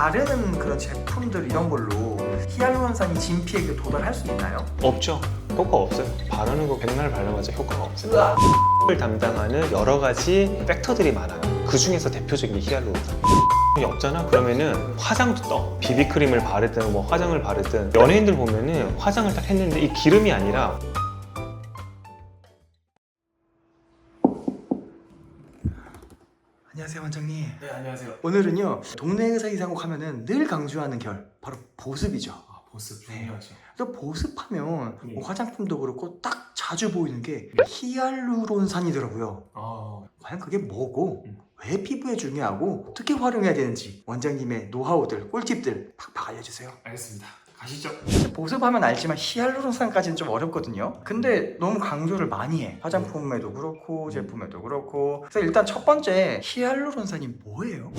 바르는 그런 제품들 이런 걸로 히알루론산이 진피에게 도달할 수 있나요? 없죠. 효과 없어요. 바르는 거 백날 발라봤자 효과가 없어요. 을 담당하는 여러 가지 팩터들이 많아요. 그 중에서 대표적인 게 히알루론산. 이 없잖아? 그러면은 화장도 떠. 비비크림을 바르든 뭐 화장을 바르든 연예인들 보면은 화장을 딱 했는데 이 기름이 아니라 안녕하세요 원장님 네 안녕하세요. 오늘은요 동네 의사 이상국 하면은 늘 강조하는 결 바로 보습이죠 아 보습 네. 중요하죠. 또 보습하면 예. 뭐 화장품도 그렇고 딱 자주 보이는 게 히알루론산이더라고요 아 과연 그게 뭐고 음. 왜 피부에 중요하고 어떻게 활용해야 되는지 원장님의 노하우들 꿀팁들 팍팍 알려주세요 알겠습니다. 가시죠. 보습하면 알지만 히알루론산까지는 좀 어렵거든요. 근데 너무 강조를 많이 해. 화장품에도 그렇고 제품에도 그렇고. 그래서 일단 첫 번째 히알루론산이 뭐예요?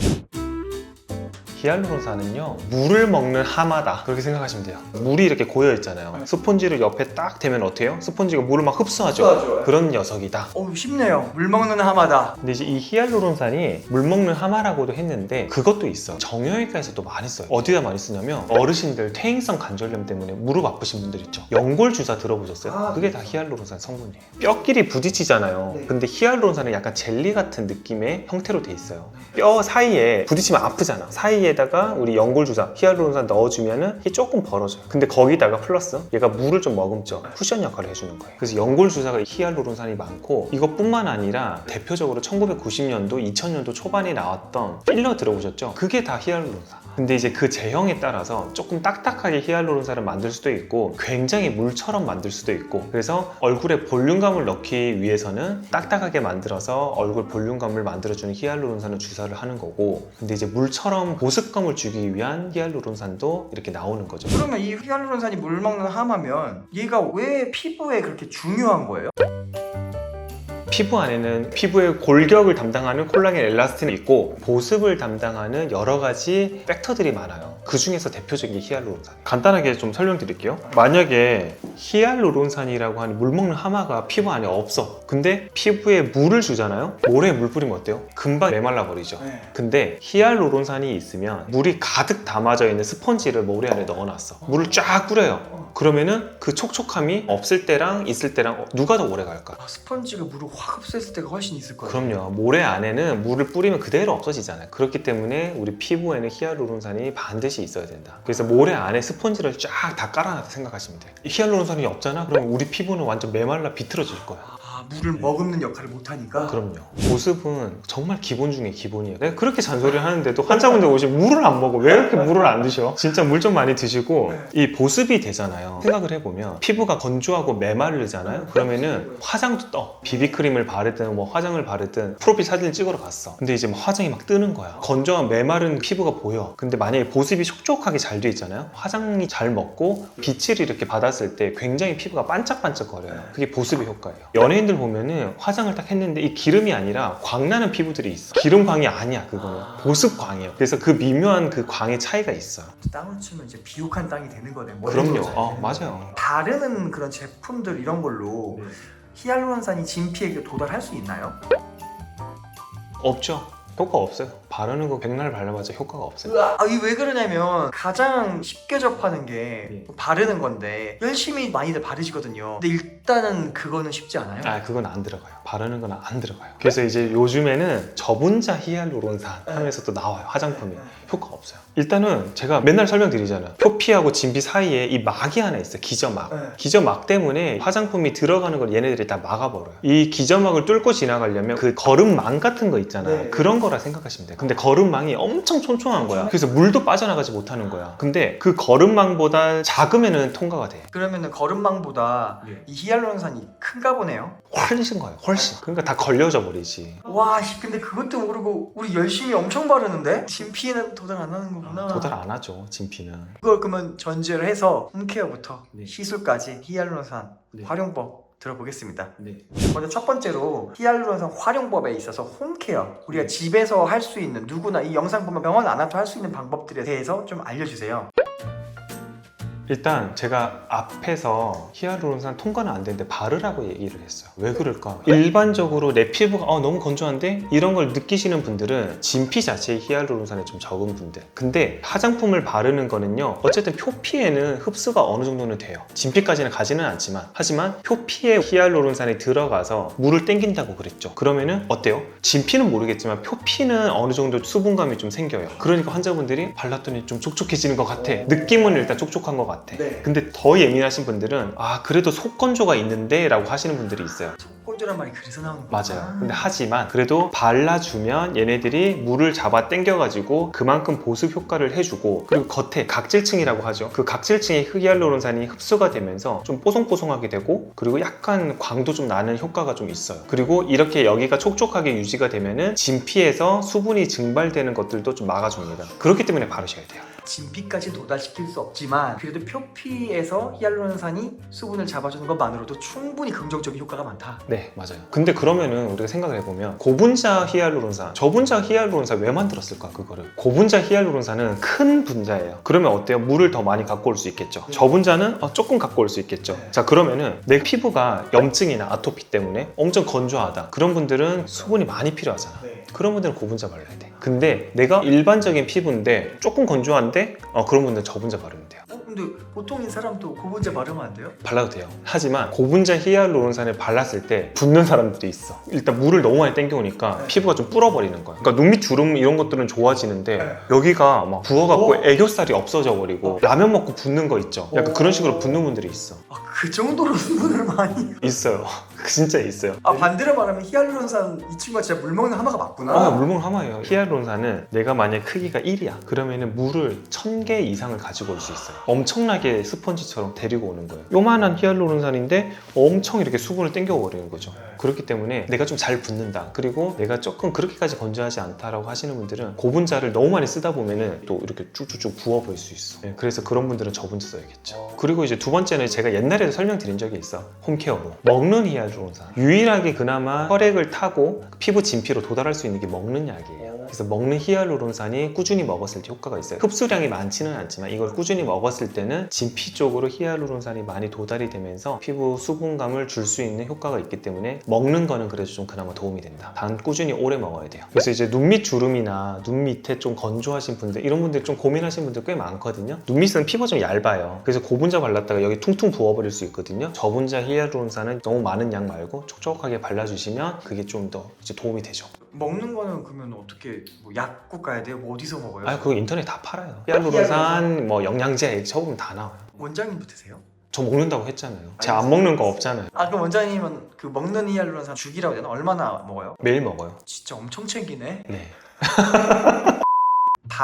히알루론산은요 물을 먹는 하마다 그렇게 생각하시면 돼요. 물이 이렇게 고여 있잖아요. 스폰지를 옆에 딱 대면 어때요? 스폰지가 물을 막 흡수하죠. 흡수하죠. 그런 녀석이다. 어 쉽네요. 물 먹는 하마다. 근데 이제 이 히알루론산이 물 먹는 하마라고도 했는데 그것도 있어. 정형외과에서도 많이 써요. 어디다 많이 쓰냐면 어르신들 퇴행성 관절염 때문에 무릎 아프신 분들 있죠. 연골 주사 들어보셨어요? 아, 그게 다 히알루론산 성분이에요. 뼈끼리 부딪히잖아요. 네. 근데 히알루론산은 약간 젤리 같은 느낌의 형태로 돼 있어요. 뼈 사이에 부딪히면 아프잖아. 사이에 다가 우리 연골 주사 히알루론산 넣어주면은 이게 조금 벌어져요. 근데 거기다가 플러스 얘가 물을 좀 머금죠. 쿠션 역할을 해주는 거예요. 그래서 연골 주사가 히알루론산이 많고 이것뿐만 아니라 대표적으로 1990년도, 2000년도 초반에 나왔던 필러 들어보셨죠? 그게 다 히알루론산. 근데 이제 그 제형에 따라서 조금 딱딱하게 히알루론산을 만들 수도 있고 굉장히 물처럼 만들 수도 있고 그래서 얼굴에 볼륨감을 넣기 위해서는 딱딱하게 만들어서 얼굴 볼륨감을 만들어주는 히알루론산을 주사를 하는 거고 근데 이제 물처럼 보습감을 주기 위한 히알루론산도 이렇게 나오는 거죠. 그러면 이 히알루론산이 물 먹는 하마면 얘가 왜 피부에 그렇게 중요한 거예요? 피부 안에는 피부의 골격을 담당하는 콜라겐 엘라스틴이 있고 보습을 담당하는 여러 가지 팩터들이 많아요. 그 중에서 대표적인 게 히알루론산. 간단하게 좀 설명드릴게요. 만약에 히알루론산이라고 하는 물 먹는 하마가 피부 안에 없어. 근데 피부에 물을 주잖아요. 모래에 물 뿌리면 어때요? 금방 메말라 버리죠. 네. 근데 히알루론산이 있으면 물이 가득 담아져 있는 스펀지를 모래 안에 넣어놨어. 물을 쫙 뿌려요. 그러면은 그 촉촉함이 없을 때랑 있을 때랑 누가 더 오래 갈까? 아, 스펀지가 물을 확 흡수했을 때가 훨씬 있을 거예요. 그럼요. 모래 안에는 물을 뿌리면 그대로 없어지잖아요. 그렇기 때문에 우리 피부에는 히알루론산이 반드시 있어야 된다. 그래서 모래 안에 스펀지를 쫙 다 깔아놨다 생각하시면 돼요. 히알루론산이 없잖아? 그럼 우리 피부는 완전 메말라 비틀어질 거야. 아 물을 머금는 역할을 못 하니까. 그럼요. 보습은 정말 기본 중에 기본이에요. 내가 그렇게 잔소리를 하는데도 환자분들 오시면 물을 안 먹어. 왜 이렇게 물을 안 드셔? 진짜 물 좀 많이 드시고 이 보습이 되잖아요. 생각을 해보면 피부가 건조하고 메마르잖아요. 그러면은 화장도 떠. 비비크림을 바르든 뭐 화장을 바르든 프로필 사진을 찍으러 갔어. 근데 이제 막 화장이 막 뜨는 거야. 건조한 메마른 피부가 보여. 근데 만약에 보습이 촉촉하게 잘 돼 있잖아요. 화장이 잘 먹고 빛을 이렇게 받았을 때 굉장히 피부가 반짝반짝거려요. 그게 보습의 효과예요. 연예인들 보면은 화장을 딱 했는데 이 기름이 아니라 광나는 피부들이 있어. 기름 광이 아니야, 그거는. 보습 광이에요. 그래서 그 미묘한 그 광의 차이가 있어요. 땅을 치면 이제 비옥한 땅이 되는 거네. 뭐 그럼요. 어, 맞아요. 바르는 그런 제품들 이런 걸로 네. 히알루론산이 진피에게 도달할 수 있나요? 없죠. 효과 없어요. 바르는 거 백날 발라봤자 효과가 없어요. 아, 이게 왜 그러냐면 가장 쉽게 접하는 게 예. 바르는 건데 열심히 많이들 바르시거든요. 근데 일단은 그거는 쉽지 않아요. 아, 그건 안 들어가요. 바르는 건 안 들어가요. 그래서 이제 요즘에는 저분자 히알루론산 하면서 또 나와요. 화장품이. 효과 없어요. 일단은 제가 맨날 설명드리잖아요. 표피하고 진피 사이에 이 막이 하나 있어요. 기저막. 네. 기저막 때문에 화장품이 들어가는 걸 얘네들이 다 막아버려요. 이 기저막을 뚫고 지나가려면 그 거름망 같은 거 있잖아요. 네. 그런 거라 생각하시면 돼요. 근데 거름망이 엄청 촘촘한 거야. 그래서 물도 빠져나가지 못하는 거야. 근데 그 거름망보다 작으면은 통과가 돼. 그러면은 거름망보다 예. 이 히알루론산이 큰가 보네요. 훨씬 거예요. 훨씬. 그러니까 다 걸려져 버리지. 와, 씨, 근데 그것도 모르고 우리 열심히 엄청 바르는데 진피에는 도달 안 하는 거구나. 도달 안 하죠. 진피는. 그걸 그러면 전제를 해서 홈케어부터 네. 시술까지 히알루론산 네. 활용법 들어보겠습니다. 네. 먼저 첫 번째로 히알루론산 활용법에 있어서 홈케어 우리가 집에서 할 수 있는 누구나 이 영상 보면 병원 안 와도 할 수 있는 방법들에 대해서 좀 알려주세요. 일단 제가 앞에서 히알루론산 통과는 안 되는데 바르라고 얘기를 했어요. 왜 그럴까? 일반적으로 내 피부가 어, 너무 건조한데 이런 걸 느끼시는 분들은 진피 자체에 히알루론산이 좀 적은 분들. 근데 화장품을 바르는 거는요. 어쨌든 표피에는 흡수가 어느 정도는 돼요. 진피까지는 가지는 않지만 하지만 표피에 히알루론산이 들어가서 물을 땡긴다고 그랬죠. 그러면은 어때요? 진피는 모르겠지만 표피는 어느 정도 수분감이 좀 생겨요. 그러니까 환자분들이 발랐더니 좀 촉촉해지는 것 같아. 느낌은 일단 촉촉한 것 같아. 네. 근데 더 예민하신 분들은 아 그래도 속건조가 있는데 라고 하시는 분들이 있어요. 속건조란 말이 그래서 나오는 거야. 맞아요. 근데 하지만 그래도 발라주면 얘네들이 물을 잡아 당겨가지고 그만큼 보습 효과를 해주고 그리고 겉에 각질층이라고 하죠. 그 각질층에 히알루론산이 흡수가 되면서 좀 뽀송뽀송하게 되고 그리고 약간 광도 좀 나는 효과가 좀 있어요. 그리고 이렇게 여기가 촉촉하게 유지가 되면은 진피에서 수분이 증발되는 것들도 좀 막아줍니다. 그렇기 때문에 바르셔야 돼요 진피까지 도달시킬 수 없지만 그래도 표피에서 히알루론산이 수분을 잡아주는 것만으로도 충분히 긍정적인 효과가 많다. 네 맞아요. 근데 그러면은 우리가 생각을 해보면 고분자 히알루론산 저분자 히알루론산 왜 만들었을까 그거를? 고분자 히알루론산은 큰 분자예요. 그러면 어때요? 물을 더 많이 갖고 올 수 있겠죠. 저분자는 어, 조금 갖고 올 수 있겠죠. 네. 자 그러면은 내 피부가 염증이나 아토피 때문에 엄청 건조하다. 그런 분들은 수분이 많이 필요하잖아. 네. 그런 분들은 고분자 발라야 돼. 근데 내가 일반적인 피부인데 조금 건조한 데 어, 그런 분들은 저분자 바르면 돼요 어, 근데 보통인 사람도 고분자 바르면 안 돼요? 발라도 돼요. 하지만 고분자 히알루론산을 발랐을 때 붓는 사람들이 있어. 일단 물을 너무 많이 땡겨오니까 네. 피부가 좀 불어버리는 거야. 그러니까 눈밑 주름 이런 것들은 좋아지는데 네. 여기가 막 부어갖고 어? 애교살이 없어져 버리고 라면 먹고 붓는 거 있죠. 약간 어. 그런 식으로 붓는 분들이 있어. 아, 그 정도로 수분을 많이. 있어요. 진짜 있어요. 아 반대로 말하면 히알루론산 이 친구가 진짜 물 먹는 하마가 맞구나. 아, 물먹 하마예요. 히알루론산은 내가 만약 크기가 1이야. 그러면은 물을 1000개 이상을 가지고 올 수 있어요. 엄청나게 스펀지처럼 데리고 오는 거예요. 요만한 히알루론산인데 엄청 이렇게 수분을 땡겨버리는 거죠. 그렇기 때문에 내가 좀 잘 붙는다. 그리고 내가 조금 그렇게까지 건조하지 않다라고 하시는 분들은 고분자를 너무 많이 쓰다 보면은 또 이렇게 쭉쭉쭉 부어버릴 수 있어. 네, 그래서 그런 분들은 저분자 써야겠죠. 그리고 이제 두 번째는 제가 옛날에도 설명드린 적이 있어. 홈케어로. 먹는 히알 루론산. 유일하게 그나마 혈액을 타고 피부 진피로 도달할 수 있는 게 먹는 약이에요. 그래서 먹는 히알루론산이 꾸준히 먹었을 때 효과가 있어요. 흡수량이 많지는 않지만 이걸 꾸준히 먹었을 때는 진피 쪽으로 히알루론산이 많이 도달이 되면서 피부 수분감을 줄 수 있는 효과가 있기 때문에 먹는 거는 그래도 좀 그나마 도움이 된다. 단 꾸준히 오래 먹어야 돼요. 그래서 이제 눈밑 주름이나 눈 밑에 좀 건조하신 분들 이런 분들 좀 고민하시는 분들 꽤 많거든요. 눈 밑은 피부가 좀 얇아요. 그래서 고분자 발랐다가 여기 퉁퉁 부어버릴 수 있거든요. 저분자 히알루론산은 너무 많은 양 말고 촉촉하게 발라주시면 그게 좀 더 이제 도움이 되죠. 먹는 거는 그러면 어떻게 뭐 약국 가야 돼요? 뭐 어디서 먹어요? 아, 그거 인터넷 다 팔아요. 히알루론산, 뭐 영양제 쳐보면 다 나와요. 원장님도 드세요? 저 먹는다고 했잖아요. 제가 안 먹는 거 없잖아요. 아 그럼 원장님은 그 먹는 히알루론산 죽이라고 되나? 얼마나 먹어요? 매일 먹어요. 진짜 엄청 챙기네. 네.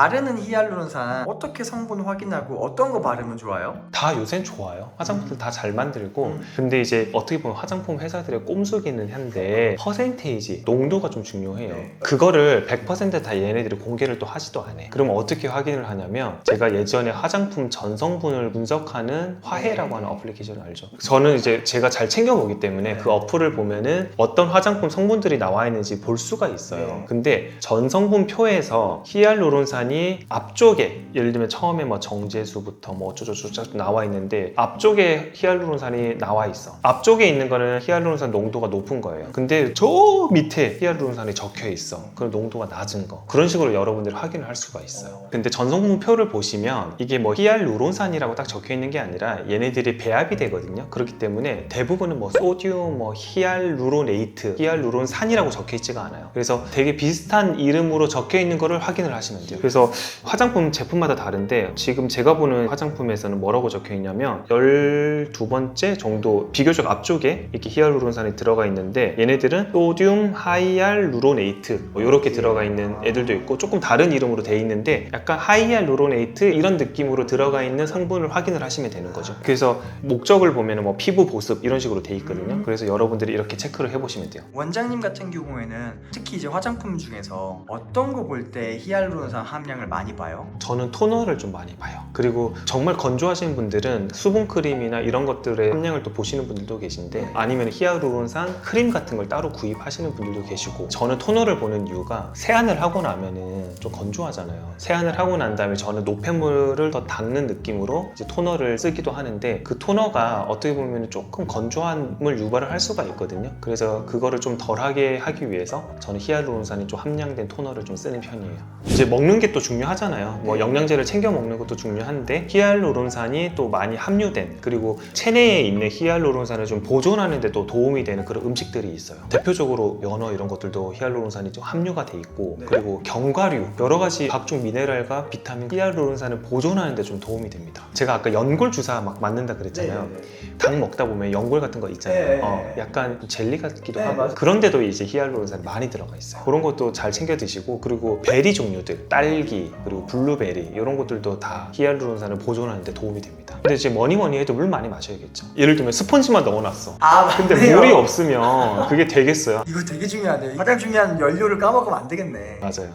바르는 히알루론산 어떻게 성분 확인하고 어떤 거 바르면 좋아요? 다 요새는 좋아요. 화장품들 다 잘 만들고. 음. 근데 이제 어떻게 보면 화장품 회사들의 꼼수기는 한데 퍼센테이지, 농도가 좀 중요해요. 네. 그거를 100%다 얘네들이 공개를 또 하지도 않아. 그럼 어떻게 확인을 하냐면 제가 예전에 화장품 전성분을 분석하는 화해라고 하는 어플리케이션을 알죠. 저는 이제 제가 잘 챙겨 보기 때문에 그 어플을 보면은 어떤 화장품 성분들이 나와 있는지 볼 수가 있어요. 네. 근데 전성분 표에서 히알루론 산이 앞쪽에 예를 들면 처음에 뭐 정제수부터 뭐 어쩌고저쩌고 나와 있는데 앞쪽에 히알루론산이 나와 있어. 앞쪽에 있는 거는 히알루론산 농도가 높은 거예요. 근데 저 밑에 히알루론산이 적혀 있어. 그럼 농도가 낮은 거. 그런 식으로 여러분들이 확인을 할 수가 있어요. 근데 전성분표를 보시면 이게 뭐 히알루론산이라고 딱 적혀 있는 게 아니라 얘네들이 배합이 되거든요. 그렇기 때문에 대부분은 뭐 소듐, 뭐 히알루로네이트, 히알루론산이라고 적혀 있지가 않아요. 그래서 되게 비슷한 이름으로 적혀 있는 거를 확인을 하시면 돼요. 그래서 화장품 제품마다 다른데 지금 제가 보는 화장품에서는 뭐라고 적혀 있냐면 12번째 정도 비교적 앞쪽에 이렇게 히알루론산이 들어가 있는데 얘네들은 소듐 하이알루로네이트 뭐 이렇게 들어가 있는 애들도 있고 조금 다른 이름으로 돼 있는데 약간 하이알루로네이트 이런 느낌으로 들어가 있는 성분을 확인을 하시면 되는 거죠. 그래서 목적을 보면 뭐 피부 보습 이런 식으로 돼 있거든요. 그래서 여러분들이 이렇게 체크를 해보시면 돼요. 원장님 같은 경우에는 특히 이제 화장품 중에서 어떤 거 볼 때 히알루론산 함량을 많이 봐요? 저는 토너를 좀 많이 봐요. 그리고 정말 건조하신 분들은 수분 크림이나 이런 것들의 함량을 또 보시는 분들도 계신데 아니면 히아루론산 크림 같은 걸 따로 구입하시는 분들도 계시고 저는 토너를 보는 이유가 세안을 하고 나면은 좀 건조하잖아요. 세안을 하고 난 다음에 저는 노폐물을 더 닦는 느낌으로 이제 토너를 쓰기도 하는데 그 토너가 어떻게 보면 조금 건조함을 유발을 할 수가 있거든요. 그래서 그거를 좀 덜하게 하기 위해서 저는 히알루론산이 좀 함량된 토너를 좀 쓰는 편이에요. 이제 먹는 게또 중요하잖아요. 뭐 영양제를 챙겨 먹는 것도 중요한데 히알루론산이 또 많이 함유된 그리고 체내에 있는 히알루론산을 좀 보존하는 데 또 도움이 되는 그런 음식들이 있어요. 대표적으로 연어 이런 것들도 히알루론산이 좀 함유가 돼 있고 네. 그리고 견과류 여러 가지 각종 미네랄과 비타민 히알루론산을 보존하는 데 좀 도움이 됩니다. 제가 아까 연골 주사 막 맞는다 그랬잖아요. 닭 먹다 보면 연골 같은 거 있잖아요. 네, 네, 어, 네. 약간 젤리 같기도 네, 하고. 그런데도 이제 히알루론산 많이 들어가 있어요. 그런 것도 잘 챙겨 드시고 그리고 베리 종류들 딸기 그리고 블루베리 이런 것들도 다 히알루론산을 보존하는 데 도움이 됩니다. 근데 이제 뭐니 뭐니 해도 물 많이 마셔야겠죠. 예를 들면 스펀지만 넣어놨어. 아 근데 맞네요. 물이 없으면 그게 되겠어요. 이거 되게 중요하네요. 가장 중요한 연료를 까먹으면 안 되겠네. 맞아요.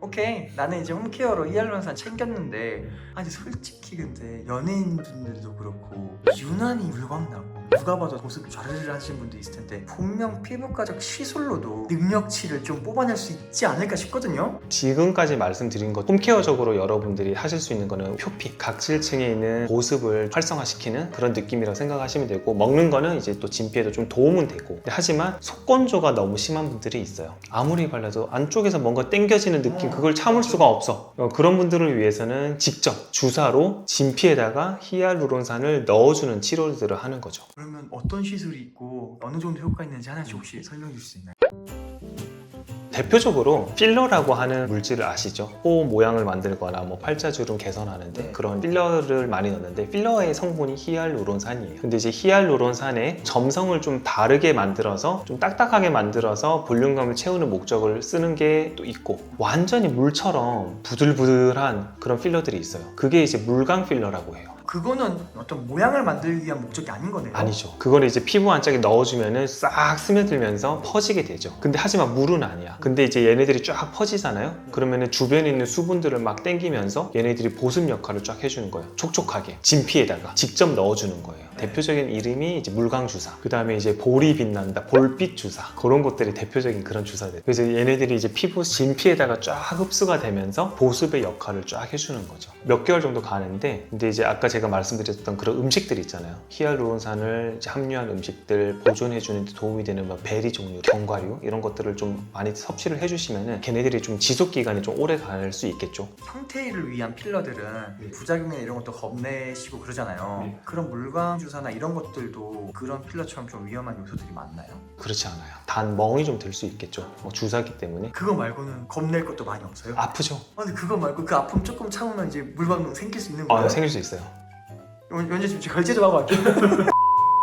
오케이 나는 이제 홈케어로 히알루론산 챙겼는데 아니 솔직히 근데 연예인분들도 그렇고 유난히 물광 나고 누가 봐도 보습 좌르르 하시는 분도 있을 텐데 분명 피부과적 시술로도 능력치를 좀 뽑아낼 수 있지 않을까 싶거든요. 지금까지 말씀드린 것 홈케어적으로 여러분들이 하실 수 있는 거는 표피, 각질층에 있는 보습을 활성화시키는 그런 느낌이라고 생각하시면 되고 먹는 거는 이제 또 진피에도 좀 도움은 되고. 하지만 속건조가 너무 심한 분들이 있어요. 아무리 발라도 안쪽에서 뭔가 땡겨지는 느낌 그걸 참을 수가 없어. 어, 그런 분들을 위해서는 직접 주사로 진피에다가 히알루론산을 넣어주는 치료들을 하는 거죠 그러면 어떤 시술이 있고 어느 정도 효과 있는지 하나씩 혹시 설명해 줄수 있나요? 대표적으로 필러라고 하는 물질을 아시죠? 코 모양을 만들거나 뭐 팔자주름 개선하는데 네. 그런 필러를 많이 넣는데 필러의 성분이 히알루론산이에요. 근데 이제 히알루론산에 점성을 좀 다르게 만들어서 좀 딱딱하게 만들어서 볼륨감을 채우는 목적을 쓰는 게 또 있고 완전히 물처럼 부들부들한 그런 필러들이 있어요. 그게 이제 물광 필러라고 해요. 그거는 어떤 모양을 만들기 위한 목적이 아닌 거네요 아니죠. 그거를 이제 피부 안짝에 넣어주면은 싹 스며들면서 퍼지게 되죠. 근데 하지만 물은 아니야. 근데 이제 얘네들이 쫙 퍼지잖아요. 그러면은 주변에 있는 수분들을 막 땡기면서 얘네들이 보습 역할을 쫙 해주는 거예요. 촉촉하게 진피에다가 직접 넣어주는 거예요. 대표적인 이름이 이제 물광 주사. 그 다음에 이제 볼이 빛난다, 볼빛 주사. 그런 것들이 대표적인 그런 주사들. 그래서 얘네들이 이제 피부 진피에다가 쫙 흡수가 되면서 보습의 역할을 쫙 해주는 거죠. 몇 개월 정도 가는데, 근데 이제 아까 제가 말씀드렸던 그런 음식들 있잖아요. 히알루론산을 함유한 음식들 보존해주는 데 도움이 되는 뭐 베리 종류, 견과류 이런 것들을 좀 많이 섭취를 해주시면은 걔네들이 좀 지속 기간이 좀 오래 갈 수 있겠죠. 형태를 위한 필러들은 부작용이나 이런 것도 겁내시고 그러잖아요. 네. 그런 물광 주사나 이런 것들도 그런 필러처럼 좀 위험한 요소들이 많나요? 그렇지 않아요. 단 멍이 좀될수 있겠죠. 뭐 주사기 때문에 그거 말고는 겁낼 것도 많이 없어요. 아프죠. 아, 근데 그거 말고 그 아픔 조금 참으면 이제 물광 생길 수 있는 거예요. 아, 생길 수 있어요. 연- 연재 지금 결제 좀 하고 갈게요.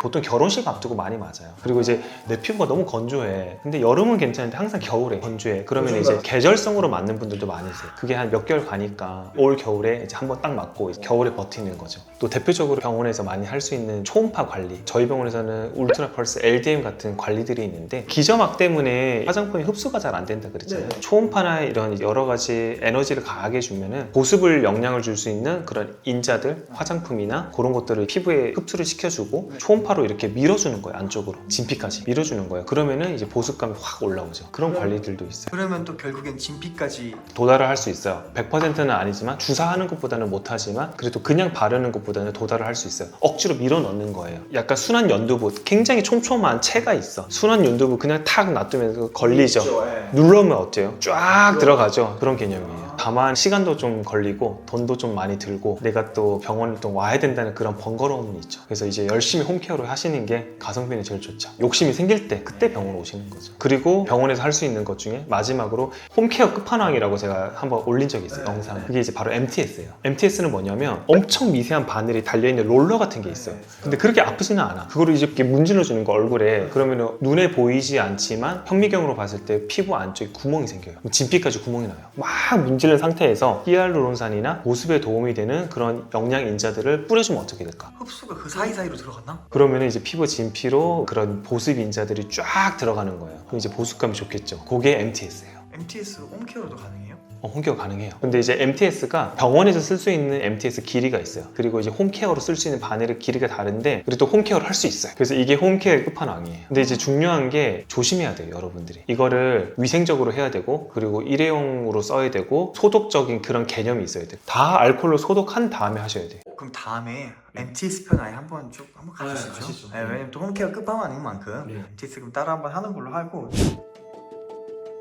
보통 결혼식 앞두고 많이 맞아요. 그리고 이제 내 피부가 너무 건조해. 근데 여름은 괜찮은데 항상 겨울에 건조해. 그러면 이제 계절성으로 맞는 분들도 많으세요. 그게 한 몇 개월 가니까 올 겨울에 이제 한번 딱 맞고 겨울에 버티는 거죠. 또 대표적으로 병원에서 많이 할 수 있는 초음파 관리. 저희 병원에서는 울트라 펄스 LDM 같은 관리들이 있는데 기저막 때문에 화장품이 흡수가 잘 안 된다 그랬잖아요. 네. 초음파나 이런 여러 가지 에너지를 가하게 주면은 보습을 영향을 줄 수 있는 그런 인자들, 화장품이나 그런 것들을 피부에 흡수를 시켜주고 초음파 로 이렇게 밀어주는 거예요 안쪽으로 진피까지 밀어주는 거예요. 그러면은 이제 보습감이 확 올라오죠. 그런 관리들도 있어요. 그러면 또 결국엔 진피까지 도달을 할 수 있어요. 100%는 아니지만 주사하는 것보다는 못하지만 그래도 그냥 바르는 것보다는 도달을 할 수 있어요. 억지로 밀어 넣는 거예요. 약간 순한 연두부 굉장히 촘촘한 체가 있어. 순한 연두부 그냥 탁 놔두면 걸리죠. 예. 눌러면 어때요? 쫙 들어가죠. 그런 개념이에요. 다만 시간도 좀 걸리고 돈도 좀 많이 들고 내가 또 병원을 또 와야 된다는 그런 번거로움이 있죠. 그래서 이제 열심히 홈케어를 하시는 게 가성비는 제일 좋죠. 욕심이 생길 때 그때 병원 오시는 거죠. 그리고 병원에서 할 수 있는 것 중에 마지막으로 홈케어 끝판왕이라고 제가 한번 올린 적이 있어요. 네. 영상. 그게 이제 바로 MTS예요. MTS는 뭐냐면 엄청 미세한 바늘이 달려있는 롤러 같은 게 있어요. 근데 그렇게 아프지는 않아. 그거를 이제 이렇게 문질러 주는 거 얼굴에 그러면 눈에 보이지 않지만 현미경으로 봤을 때 피부 안쪽에 구멍이 생겨요. 진피까지 구멍이 나요. 막 문 지른 상태에서 히알루론산이나 보습에 도움이 되는 그런 영양 인자들을 뿌려주면 어떻게 될까? 흡수가 그 사이사이로 들어갔나? 그러면 이제 피부 진피로 그런 보습 인자들이 쫙 들어가는 거예요. 그럼 이제 보습감이 좋겠죠. 그게 MTS예요. MTS 홈케어도 가능해요? 어, 홈케어 가능해요. 근데 이제 MTS가 병원에서 쓸 수 있는 MTS 길이가 있어요. 그리고 이제 홈케어로 쓸 수 있는 바늘의 길이가 다른데 그리고 또 홈케어를 할 수 있어요. 그래서 이게 홈케어의 끝판왕이에요. 근데 이제 중요한 게 조심해야 돼요, 여러분들이. 이거를 위생적으로 해야 되고 그리고 일회용으로 써야 되고 소독적인 그런 개념이 있어야 돼요. 다 알콜로 소독한 다음에 하셔야 돼요. 어, 그럼 다음에 MTS 편 아예 한번 쭉 한번 네. 가시죠. 네, 왜냐면 또 홈케어 끝판왕인 만큼 네. MTS 그럼 따라 한번 하는 걸로 하고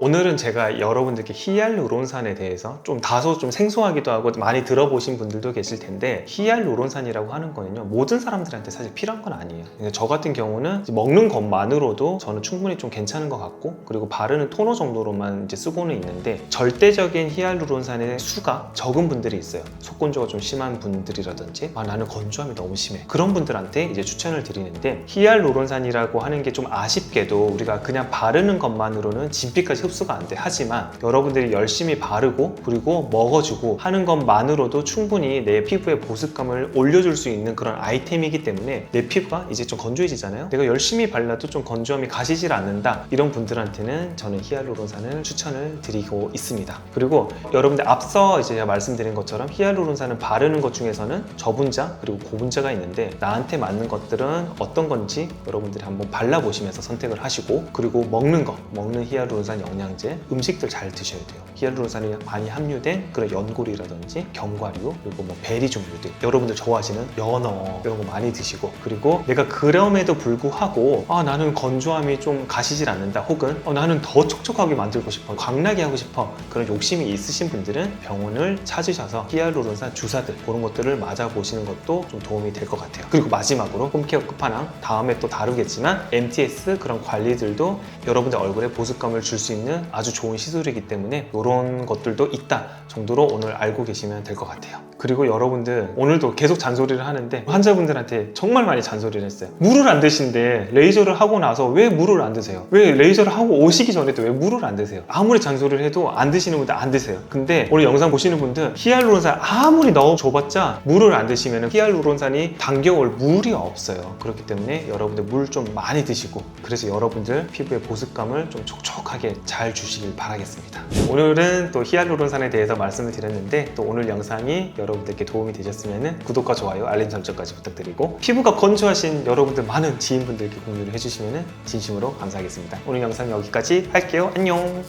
오늘은 제가 여러분들께 히알루론산에 대해서 좀 다소 좀 생소하기도 하고 많이 들어보신 분들도 계실 텐데 히알루론산이라고 하는 거는요 모든 사람들한테 사실 필요한 건 아니에요. 저 같은 경우는 먹는 것만으로도 저는 충분히 좀 괜찮은 것 같고 그리고 바르는 토너 정도로만 이제 쓰고는 있는데 절대적인 히알루론산의 수가 적은 분들이 있어요. 속건조가 좀 심한 분들이라든지 아 나는 건조함이 너무 심해. 그런 분들한테 이제 추천을 드리는데 히알루론산이라고 하는 게 좀 아쉽게도 우리가 그냥 바르는 것만으로는 진피까지 흡수가 안 돼. 하지만 여러분들이 열심히 바르고 그리고 먹어주고 하는 것만으로도 충분히 내 피부의 보습감을 올려줄 수 있는 그런 아이템이기 때문에 내 피부가 이제 좀 건조해지잖아요. 내가 열심히 발라도 좀 건조함이 가시질 않는다. 이런 분들한테는 저는 히알루론산을 추천을 드리고 있습니다. 그리고 여러분들 앞서 이제 제가 말씀드린 것처럼 히알루론산은 바르는 것 중에서는 저분자 그리고 고분자가 있는데 나한테 맞는 것들은 어떤 건지 여러분들이 한번 발라보시면서 선택을 하시고 그리고 먹는 거 먹는 히알루론산 영양 제 음식들 잘 드셔야 돼요 히알루론산이 많이 함유된 그런 연골이라든지 견과류 그리고 뭐 베리 종류들. 여러분들 좋아하시는 연어 이런 거 많이 드시고 그리고 내가 그럼에도 불구하고 아 나는 건조함이 좀 가시질 않는다 혹은 어, 나는 더 촉촉하게 만들고 싶어 광나게 하고 싶어 그런 욕심이 있으신 분들은 병원을 찾으셔서 히알루론산 주사들 그런 것들을 맞아 보시는 것도 좀 도움이 될 것 같아요. 그리고 마지막으로 홈케어 끝판왕 다음에 또 다루겠지만 MTS 그런 관리들도 여러분들 얼굴에 보습감을 줄 수 있는 아주 좋은 시술이기 때문에 이런 것들도 있다 정도로 오늘 알고 계시면 될 것 같아요 그리고 여러분들 오늘도 계속 잔소리를 하는데 환자분들한테 정말 많이 잔소리를 했어요. 물을 안 드신데 레이저를 하고 나서 왜 물을 안 드세요? 왜 레이저를 하고 오시기 전에도 왜 물을 안 드세요? 아무리 잔소리를 해도 안 드시는 분들 안 드세요. 근데 오늘 영상 보시는 분들 히알루론산 아무리 넣어줘봤자 물을 안 드시면 히알루론산이 당겨올 물이 없어요. 그렇기 때문에 여러분들 물 좀 많이 드시고 그래서 여러분들 피부의 보습감을 좀 촉촉하게 잘 주시길 바라겠습니다. 오늘은 또 히알루론산에 대해서 말씀을 드렸는데 또 오늘 영상이 여러분들께 도움이 되셨으면 구독과 좋아요 알림 설정까지 부탁드리고 피부가 건조하신 여러분들 많은 지인분들께 공유를 해주시면 진심으로 감사하겠습니다. 오늘 영상 여기까지 할게요. 안녕